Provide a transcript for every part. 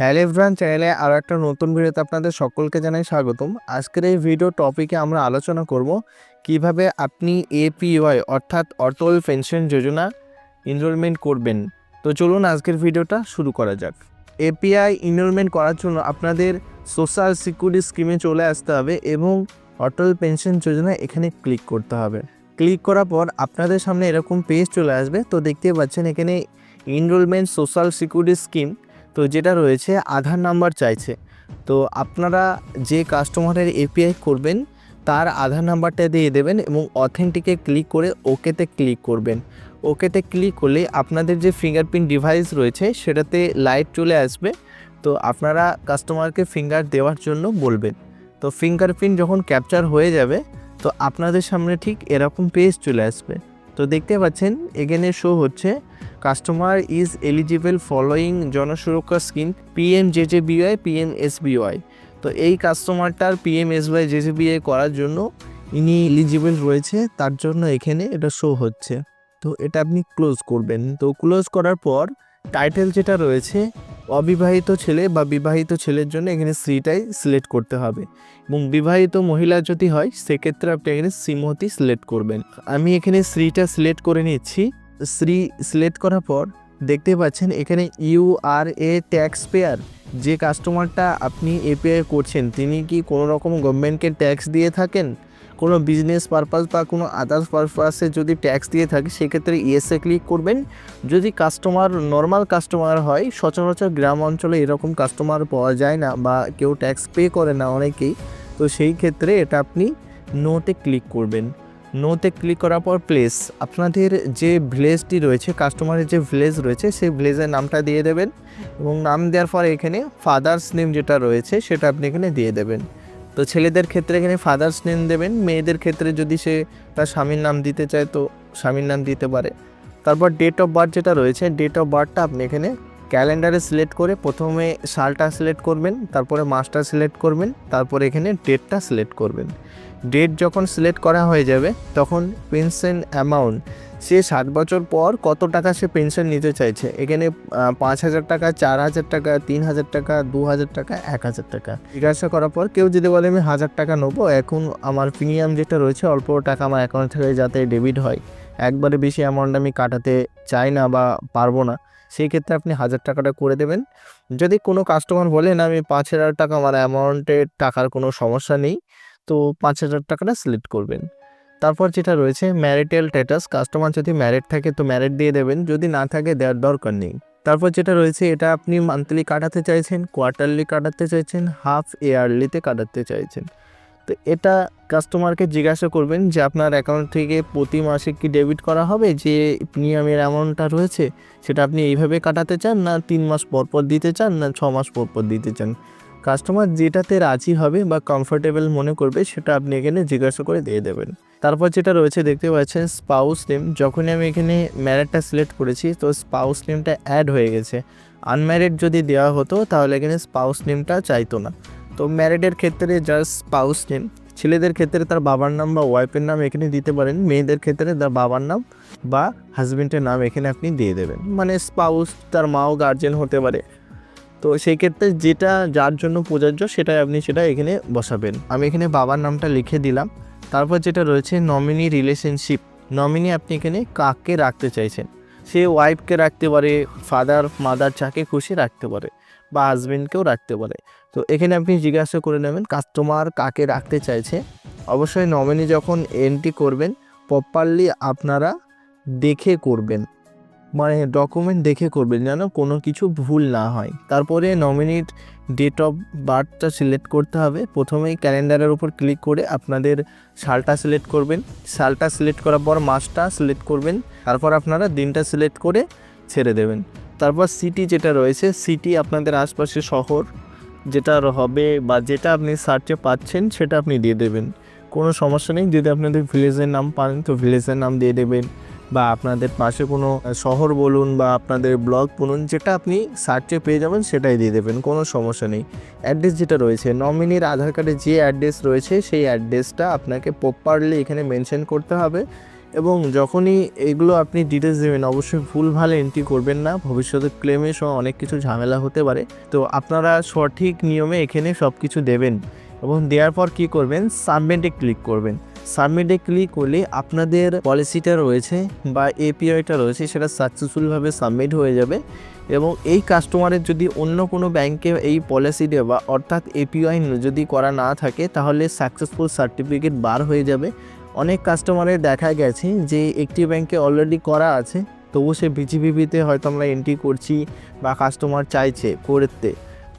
Hello everyone চ্যানেলে আরও একটা নতুন ভিডিওতে আপনাদের সকলকে জানাই স্বাগতম। আজকের এই ভিডিও টপিকে আমরা আলোচনা করব কীভাবে আপনি এপিওয়াই অর্থাৎ অটল পেনশন যোজনা এনরোলমেন্ট করবেন। তো চলুন আজকের ভিডিওটা শুরু করা যাক। এপিআই এনরোলমেন্ট করার জন্য আপনাদের সোশ্যাল সিকিউরিটি স্কিমে চলে আসতে হবে এবং অটল পেনশন যোজনা এখানে ক্লিক করতে হবে। ক্লিক করার পর আপনাদের সামনে এরকম পেজ চলে আসবে। তো দেখতে পাচ্ছেন এখানে এনরোলমেন্ট সোশ্যাল সিকিউরিটি স্কিম তো যেটা রয়েছে, আধার নাম্বার চাইছে। তো আপনারা যে কাস্টমারের এপিআই করবেন, তার আধার নাম্বারটা দিয়ে দেবেন এবং অথেন্টিকে ক্লিক করে ওকেতে ক্লিক করবেন। ওকেতে ক্লিক করলে আপনাদের যে ফিঙ্গারপ্রিন্ট ডিভাইস রয়েছে, সেটাতে লাইট চলে আসবে। তো আপনারা কাস্টমারকে ফিঙ্গার দেওয়ার জন্য বলবেন। তো ফিঙ্গারপ্রিন্ট যখন ক্যাপচার হয়ে যাবে, তো আপনাদের সামনে ঠিক এরকম পেজ চলে আসবে। তো দেখতে পাচ্ছেন এখানে শো হচ্ছে। Customer is eligible following Jansuraksha scheme PM JJBY PM SBY তো এই কাস্টমারটার পিএম এসবিআই জেজেবিআই করার জন্য ইনি এলিজিবল রয়েছে, তার জন্য এখানে এটা শো হচ্ছে। তো এটা আপনি ক্লোজ করবেন। তো ক্লোজ করার পর টাইটেল যেটা রয়েছে অবিবাহিত ছেলে বা বিবাহিত ছেলের জন্য এখানে শ্রীটাই সিলেক্ট করতে হবে। এবং বিবাহিত মহিলা যদি হয়, সেক্ষেত্রে আপনি এখানে শ্রীমতী সিলেক্ট করবেন। আমি এখানে শ্রীটা সিলেক্ট করে নিচ্ছি। শ্রী সিলেক্ট করার পর দেখতে পাচ্ছেন এখানে you are a tax payer যে কাস্টমারটা আপনি এপিআই করছেন, তিনি কি কোনো রকম গভর্নমেন্টকে ট্যাক্স দিয়ে থাকেন? কোনো বিজনেস পারপাস বা কোনো আদার্স পারপাসে যদি ট্যাক্স দিয়ে থাকে, সেক্ষেত্রে ইয়েসে ক্লিক করবেন। যদি কাস্টমার নর্মাল কাস্টমার হয়, সচরাচর গ্রাম অঞ্চলে এরকম কাস্টমার পাওয়া যায় না বা কেউ ট্যাক্স পে করে না অনেকেই, তো সেই ক্ষেত্রে এটা আপনি নোতে ক্লিক করবেন। নোতে ক্লিক করার পর প্লেস আপনাদের যে ভিলেজটি রয়েছে কাস্টমারের যে ভিলেজ রয়েছে, সেই ভিলেজের নামটা দিয়ে দেবেন এবং নাম দেওয়ার পর এখানে ফাদার্স নেম যেটা রয়েছে, সেটা আপনি এখানে দিয়ে দেবেন। তো ছেলেদের ক্ষেত্রে এখানে ফাদার্স নেম দেবেন, মেয়েদের ক্ষেত্রে যদি সে তার স্বামীর নাম দিতে চায় তো স্বামীর নাম দিতে পারে। তারপর ডেট অফ বার্থ যেটা রয়েছে ডেট অফ বার্থটা আপনি এখানে ক্যালেন্ডারে সিলেক্ট করে প্রথমে সালটা সিলেক্ট করবেন, তারপরে মাসটা সিলেক্ট করবেন, তারপরে এখানে ডেটটা সিলেক্ট করবেন। ডেট যখন সিলেক্ট করা হয়ে যাবে, তখন পেনশন অ্যামাউন্ট সে সাত বছর পর কত টাকা সে পেনশন নিতে চাইছে? এখানে পাঁচ হাজার টাকা, চার হাজার টাকা, তিন হাজার টাকা, দু হাজার টাকা, এক হাজার টাকা। জিজ্ঞাসা করার পর কেউ যদি বলে, আমি হাজার টাকা নেব, এখন আমার প্রিমিয়াম যেটা রয়েছে, অল্প টাকা আমার অ্যাকাউন্ট থেকে যাতে ডেবিট হয়, একবারে বেশি অ্যামাউন্ট আমি কাটাতে চাই না বা পারব না, সেই ক্ষেত্রে আপনি হাজার টাকাটা করে দেবেন। যদি কোনো কাস্টমার বলেন আমি পাঁচ হাজার টাকা, আমার অ্যামাউন্টের টাকার কোনো সমস্যা নেই তো পাঁচ হাজার টাকাটা সিলেক্ট করবেন। তারপর যেটা রয়েছে ম্যারিটাল স্ট্যাটাস কাস্টমার যদি ম্যারিড থাকে তো ম্যারিড দিয়ে দেবেন, যদি না থাকে দেওয়ার দরকার নেই। তারপর যেটা রয়েছে, এটা আপনি মান্থলি কাটাতে চাইছেন কোয়ার্টারলি কাটাতে চাইছেন হাফ ইয়ারলিতে কাটাতে চাইছেন। তো এটা কাস্টমারকে জিজ্ঞাসা করবেন যে আপনার অ্যাকাউন্ট থেকে প্রতি মাসে কি ডেবিট করা হবে? যে প্রিমিয়ামের অ্যামাউন্টটা রয়েছে, সেটা আপনি এইভাবে কাটাতে চান না তিন মাস পর পর দিতে চান না ছ মাস পর পর দিতে চান? কাস্টমার যেটাতে রাজি হবে বা কমফোর্টেবল মনে করবে, সেটা আপনি এখানে জিজ্ঞাসা করে দিয়ে দেবেন। তারপর যেটা রয়েছে, দেখতে পাচ্ছেন স্পাউস নেম যখনই আমি এখানে ম্যারেডটা সিলেক্ট করেছি, তো স্পাউস নেমটা অ্যাড হয়ে গেছে। আনম্যারিড যদি দেওয়া হতো, তাহলে এখানে স্পাউস নেমটা চাইতো না। তো ম্যারিডের ক্ষেত্রে জাস্ট স্পাউস নেম ছেলেদের ক্ষেত্রে তার বাবার নাম বা ওয়াইফের নাম এখানে দিতে পারেন। মেয়েদের ক্ষেত্রে তার বাবার নাম বা হাজব্যান্ডের নাম এখানে আপনি দিয়ে দেবেন। মানে স্পাউস তার মাও গার্জেন হতে পারে। তো সেই ক্ষেত্রে যেটা যার জন্য প্রযোজ্য সেটাই আপনি সেটা এখানে বসাবেন। আমি এখানে বাবার নামটা লিখে দিলাম। তারপর যেটা রয়েছে নমিনি রিলেশনশিপ নমিনি আপনি এখানে কাকে রাখতে চাইছেন? সে ওয়াইফকে রাখতে পারে ফাদার মাদার যাকে খুশি রাখতে পারে বা হাজবেন্ডকেও রাখতে পারে। তো এখানে আপনি জিজ্ঞাসা করে নেবেন কাস্টমার কাকে রাখতে চাইছে। অবশ্যই নমিনি যখন এন্ট্রি করবেন প্রপারলি আপনারা দেখে করবেন। মানে ডকুমেন্ট দেখে করবেন যেন কোনো কিছু ভুল না হয়। তারপরে নমিনির ডেট অফ বার্থটা সিলেক্ট করতে হবে। প্রথমেই ক্যালেন্ডারের উপর ক্লিক করে আপনাদের সালটা সিলেক্ট করবেন। সালটা সিলেক্ট করার পর মাসটা সিলেক্ট করবেন। তারপর আপনারা দিনটা সিলেক্ট করে ছেড়ে দেবেন। তারপর সিটি যেটা রয়েছে সিটি আপনাদের আশপাশে শহর, যেটা হবে বা যেটা আপনি সার্চে পাচ্ছেন সেটা আপনি দিয়ে দেবেন। কোনো সমস্যা নেই, যদি আপনাদের ভিলেজের নাম পান তো ভিলেজের নাম দিয়ে দেবেন। বা আপনাদের পাশে কোনো শহর বলুন বা আপনাদের ব্লগ বলুন, যেটা আপনি সার্চে পেয়ে যাবেন সেটাই দিয়ে দেবেন, কোনো সমস্যা নেই। অ্যাড্রেস যেটা রয়েছে নমিনির আধার কার্ডে যে অ্যাড্রেস রয়েছে, সেই অ্যাড্রেসটা আপনাকে প্রপারলি এখানে মেনশন করতে হবে এবং যখনই এগুলো আপনি ডিটেলস দেবেন, অবশ্যই ভুলভাল এন্ট্রি করবেন না, ভবিষ্যতে ক্লেমের সময় অনেক কিছু ঝামেলা হতে পারে। তো আপনারা সঠিক নিয়মে এখানে সব কিছু দেবেন এবং দেওয়ার পর কি করবেন? সাবমিটে ক্লিক করবেন। সাবমিটে ক্লিক করলে আপনাদের পলিসিটা রয়েছে বা এপিআইটা রয়েছে, সেটা সাকসেসফুলভাবে সাবমিট হয়ে যাবে। এবং এই কাস্টমারের যদি অন্য কোনো ব্যাংকে এই পলিসি দেওয়া অর্থাৎ এপিআই যদি করা না থাকে, তাহলে সাকসেসফুল সার্টিফিকেট বার হয়ে যাবে। অনেক কাস্টমারের দেখা গেছে যে একটি ব্যাংকে অলরেডি করা আছে তবু সে বিজিবিবিতে হয়তো আমরা এন্ট্রি করছি বা কাস্টমার চাইছে করতে।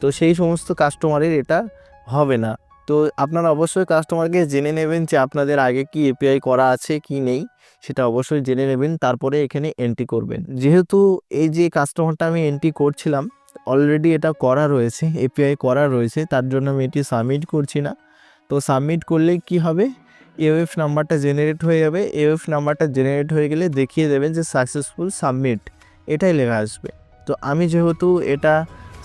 তো সেই সমস্ত কাস্টমারের এটা হবে না। তো আপনারা অবশ্যই কাস্টমারকে জেনে নেবেন যে আপনাদের আগে কি এপিআই করা আছে, কি নেই, সেটা অবশ্যই জেনে নেবেন, তারপরে এখানে এন্ট্রি করবেন। যেহেতু এই যে কাস্টমারটা আমি এন্ট্রি করছিলাম অলরেডি এটা করা রয়েছে এপিআই করা রয়েছে, তার জন্য আমি এটি সাবমিট করছি না। তো সাবমিট করলে কি হবে? এওএফ নাম্বারটা জেনারেট হয়ে যাবে এওএফ নাম্বারটা জেনারেট হয়ে গেলে দেখিয়ে দেবেন যে সাকসেসফুল সাবমিট এটাই লেখা আসবে। তো আমি যেহেতু এটা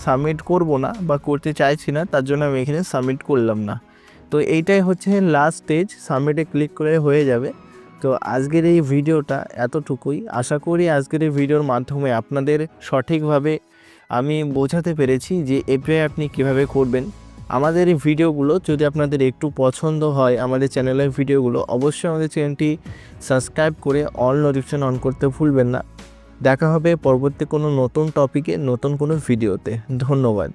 সাবমিট করব না বা করতে চাইছি না, তার জন্য আমি এখানে সাবমিট করলাম না। তো এইটাই হচ্ছে লাস্ট স্টেজ সাবমিটে ক্লিক করে হয়ে যাবে। তো আজকের এই ভিডিওটা এতটুকুই। আশা করি আজকের এই ভিডিওর মাধ্যমে আপনাদের সঠিকভাবে আমি বোঝাতে পেরেছি যে এপিআই আপনি কীভাবে করবেন। আমাদের এই ভিডিওগুলো যদি আপনাদের একটু পছন্দ হয়, আমাদের চ্যানেলের ভিডিওগুলো, অবশ্যই আমাদের চ্যানেলটি সাবস্ক্রাইব করে অল নোটিফিকেশন অন করতে ভুলবেন না। দেখা হবে পরবর্তী কোনো নতুন টপিকে নতুন কোনো ভিডিওতে ধন্যবাদ।